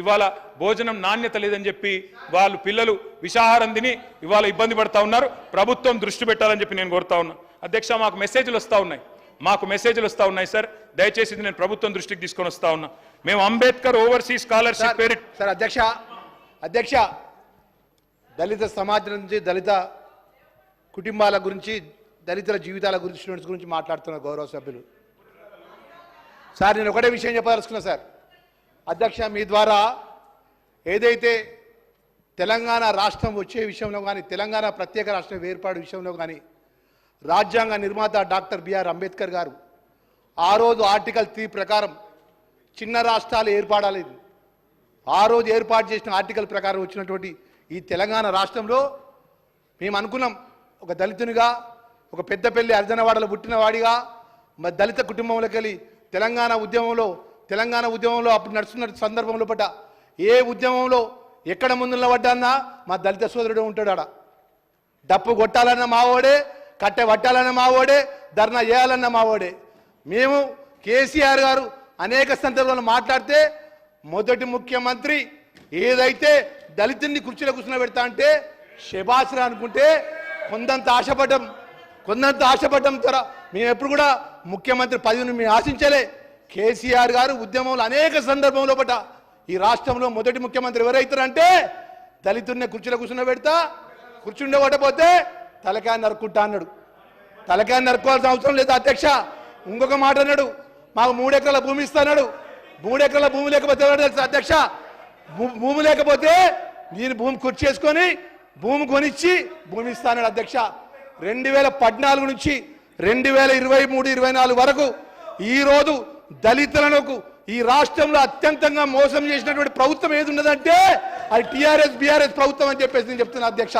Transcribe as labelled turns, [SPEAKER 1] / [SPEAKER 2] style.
[SPEAKER 1] ఇవాళ భోజనం నాణ్యత లేదని చెప్పి వాళ్ళు పిల్లలు విషాహారం తిని ఇవాళ ఇబ్బంది పడతా ఉన్నారు. ప్రభుత్వం దృష్టి పెట్టాలని చెప్పి నేను కోరుతా ఉన్నా. అధ్యక్ష మాకు మెసేజ్లు వస్తూ ఉన్నాయి. మాకు మెసేజ్లు వస్తూ ఉన్నాయి సార్ దయచేసి ఇది నేను ప్రభుత్వం దృష్టికి తీసుకొని వస్తా ఉన్నా. మేము అంబేద్కర్ ఓవర్సీస్ స్కాలర్షిప్ పేరిట
[SPEAKER 2] సార్ అధ్యక్ష అధ్యక్ష దళిత సమాజం నుంచి దళిత కుటుంబాల గురించి దళితుల జీవితాల గురించి స్టూడెంట్స్ గురించి మాట్లాడుతున్న గౌరవ సభ్యులు. సార్ నేను ఒకటే విషయం చెప్పదలుచుకున్నా సార్. అధ్యక్ష మీ ద్వారా ఏదైతే తెలంగాణ రాష్ట్రం వచ్చే విషయంలో కానీ తెలంగాణ ప్రత్యేక రాష్ట్రం ఏర్పాటు విషయంలో కానీ రాజ్యాంగ నిర్మాత డాక్టర్ బిఆర్ అంబేద్కర్ గారు ఆ రోజు ఆర్టికల్ త్రీ ప్రకారం చిన్న రాష్ట్రాలు ఏర్పడలేదు ఆ రోజు ఏర్పాటు చేసిన ఆర్టికల్ ప్రకారం వచ్చినటువంటి ఈ తెలంగాణ రాష్ట్రంలో మేము అనుకున్నాం ఒక దళితునిగా ఒక పెద్దపల్లి అర్జనవాడలో పుట్టినవాడిగా మరి దళిత కుటుంబంలోకి వెళ్ళి తెలంగాణ ఉద్యమంలో తెలంగాణ ఉద్యమంలో అప్పుడు నడుస్తున్న సందర్భంలో పట్ట ఏ ఉద్యమంలో ఎక్కడ ముందు నిలబడ్డానా మా దళిత సోదరుడు ఉంటాడు ఆడ. డప్పు కొట్టాలన్న మావోడే కట్టె పట్టాలన్న మావోడే ధర్నా చేయాలన్న మావోడే మేము కేసీఆర్ గారు అనేక సందర్భాల్లో మాట్లాడితే మొదటి ముఖ్యమంత్రి ఏదైతే దళితుని కుర్చీలో కూర్చుని పెడతా అంటే శబాసురా అనుకుంటే కొందంత ఆశపడ్డం కొందంత ఆశపడ్డం ద్వారా మేము ఎప్పుడు కూడా ముఖ్యమంత్రి పదవిని మేము ఆశించలే. కేసీఆర్ గారు ఉద్యమంలో అనేక సందర్భంలో పట్ట ఈ రాష్ట్రంలో మొదటి ముఖ్యమంత్రి ఎవరైతారంటే దళితుడిని కుర్చీలో కూర్చుని పెడతా కూర్చుండే కొట్టపోతే తలకాయ నరుక్కుంటా అన్నాడు. తలకాయ నరుక్కోవాల్సిన అవసరం లేదు అధ్యక్ష. ఇంకొక మాట అన్నాడు మాకు మూడు ఎకరాల భూమి ఇస్తాడు మూడు ఎకరాల భూమి లేకపోతే అధ్యక్ష? భూ- భూమి లేకపోతే నేను భూమి కుర్చేసుకొని భూమి కొనిచ్చి భూమి ఇస్తాడు అధ్యక్ష. రెండు వేల పద్నాలుగు నుంచి రెండు వేల ఇరవై మూడు ఇరవై నాలుగు వరకు ఈ దళితులను ఈ రాష్ట్రంలో అత్యంతంగా మోసం చేసినటువంటి ప్రభుత్వం ఏది ఉన్నదంటే అది టీఆర్ఎస్ బీఆర్ఎస్ ప్రభుత్వం అని చెప్పేసి నేను చెప్తున్నా అధ్యక్ష.